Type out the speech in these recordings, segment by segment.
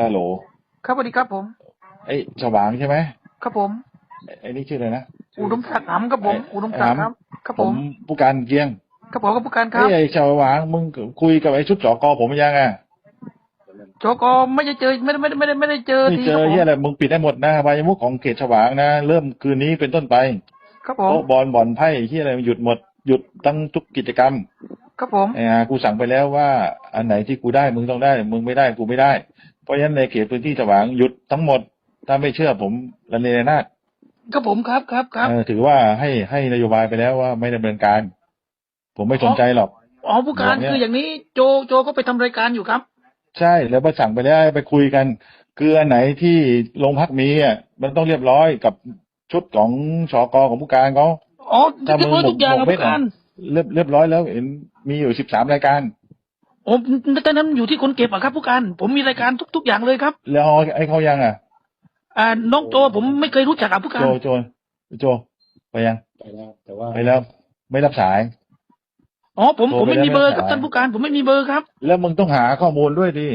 ฮัลโหลครับสวัสดีครับผม ไอ้ฉวางใช่ไหมครับผม ไอ้ไอ้นี่ชื่ออะไรนะ อุดมศักดิ์หำครับผมไอ้อุดมศักดิ์หำครับ ครับผผมมผู้การเกียง ครับผมกับผู้การครัไอ้บไอ้ฉวางมึงคุยกับไอ้ชุดจอกอผมยังอะจกไม่ได้เจอไม่ได้ไม่ได้ไม่ได้ไม่ได้เจอไม่ทีเจคอรับผมเฮียอะไรมึงปิดได้หมดนะวายมุกของเขตฉวางนะ เริ่มคืนนี้เป็นต้นไปครับผมโต๊ะบอลบอลไพ่เฮียอะไรหยุดหมดหยุดตั้งทุกกิจกรรม ครับผมไอ้ห่ากูสั่งไปแล้วว่า อันไหนที่กูได้มึงต้องได้ มึงไม่ได้กูไม่ได้ เพราะฉะนั้นในเขตพื้นที่ฉวางหยุดทั้งหมด ถ้าไม่เชื่อผมระเนระนาดครับผมครับครับครับเออถือว่าให้ให้นโยบายไปแล้วว่าไม่ดำเนินการ ผมไม่สนใจหรอกอ๋อผู้การบอกเนี่ยคืออย่างนี้โจโจก็ไปทำรายการอยู่ครับ ใช่แล้วไปสั่งไปแล้วให้ไปคุยกัน คืออันไหนที่โรงพักมีอะมันต้องเรียบร้อยกับชุดของชอกอของผู้การเขาอ๋อถ้าเรียบร้อยมึงทุกอย่างบอกครับไม่ผู้การเรียบเรียบร้อยแล้วเห็นมีอยู่สิบสามรายการ โอ้แต่นั้นอยู่ที่คนเก็บอะครับผู้การ ผมมีรายการทุกทุกอย่างเลยครับ แล้วไอ้เขายังอะ อ่า น้องโจผมไม่เคยรู้จักกับผู้กาโจรโจโจไปยังไปแล้วแต่ว่าไปแล้วไม่รับสายอ๋อผมโทรผมไม่ไปมีเบอร์แล้วครับไม่ท่านผู้การผมไม่มีเบอร์ครับ แล้วมึงต้องหาข้อมูลด้วยดิ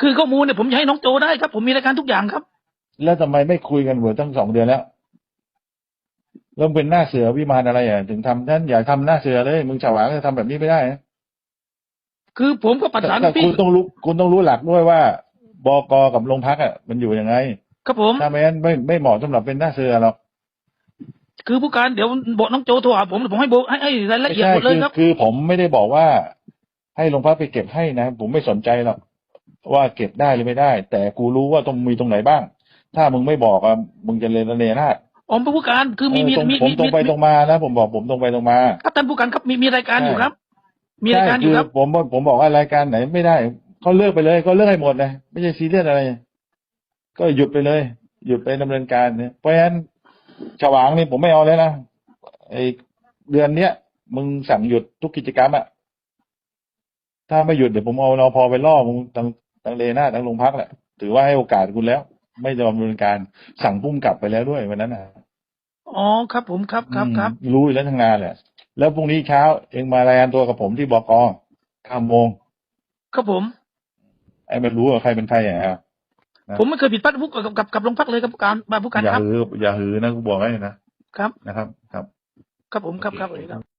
คือข้อมูลเนี่ยผมจะให้น้องโจได้ครับ ผมมีรายการทุกอย่างครับ แล้วทำไมไม่คุยกันเหมือนตั้งสองเดือนแล้วเริ่มเป็นหน้าเสือวิมานอะไรอะถึงทำท่านอย่าทำหน้าเสือเลย มึงฉวางจะทำแบบนี้ไม่ได้นะ คือผมก็ประสานแต่พี่คุณต้องรู้คุณต้องรู้หลักด้วยว่าบกกับโรงพักอะมันอยู่ยังไง ครับผม ถ้าไม่งั้นไม่ไม่เหมาะสำหรับเป็นหน้าเสือหรอกคือผู้การเดี๋ยวบอกน้องโจโทรหาผมผมให้โบให้ให้รายละไม่เอียดใช่หมดเลคืยอครับคือผมไม่ได้บอกว่า ให้โรงพักไปเก็บให้นะ ผมไม่สนใจหรอกว่าเก็บได้หรือไม่ได้ แต่กูรู้ว่าต้องมีตรงไหนบ้าง ถ้ามึงไม่บอกอะมึงจะเรนระเนระนาดอ๋อผู้การคือมีมีเออตรงมีผมมีตรงไปตรงมานะผมบอกผมตรงไปตรงมาครับท่านผู้การครับมีมีรายการอยู่ใช่ครับ มีรายการอยู่ครับใช่ผมผมบอกว่ารายการไหนไม่ได้เขาเลิกไปเลยเขาเลิกให้หมดเลยไม่ใช่ซีเรียสอะไร ก็หยุดไปเลย หยุดไปดำเนินการเนี่ยเพราะฉะนั้นฉวางนี่ผมไม่เอาแล้วนะไอเดือนเนี้ยมึงสั่งหยุดทุกกิจกรรมอะถ้าไม่หยุดเดี๋ยวผมเอานอพอไปล่อมึงตั้งตั้งเลหน้าตั้งโรงพักแหละถือว่าให้โอกาสคุณแล้ว ไม่ดำเนินการสั่งพุ่มกลับไปแล้วด้วยวันนั้นนะอ๋อครับ ผมครับครับครับอืมรู้อยู่แล้วทั้งงานแหละ แล้วพรุ่งนี้เช้าเองมารายงานตัวกับผมที่บกเก้าโมงครับผม ไอ้ไม่รู้ว่าใครเป็นใครอะนะผมไม่เคยผิดพลาดกับกับกับกับโรงพักเลยครับผู้การมาผู้การอย่าครับหืออย่าหือนะกูบอกให้นะครับ นะครับ ครับ ครับผมครับครับสวัสดีครับ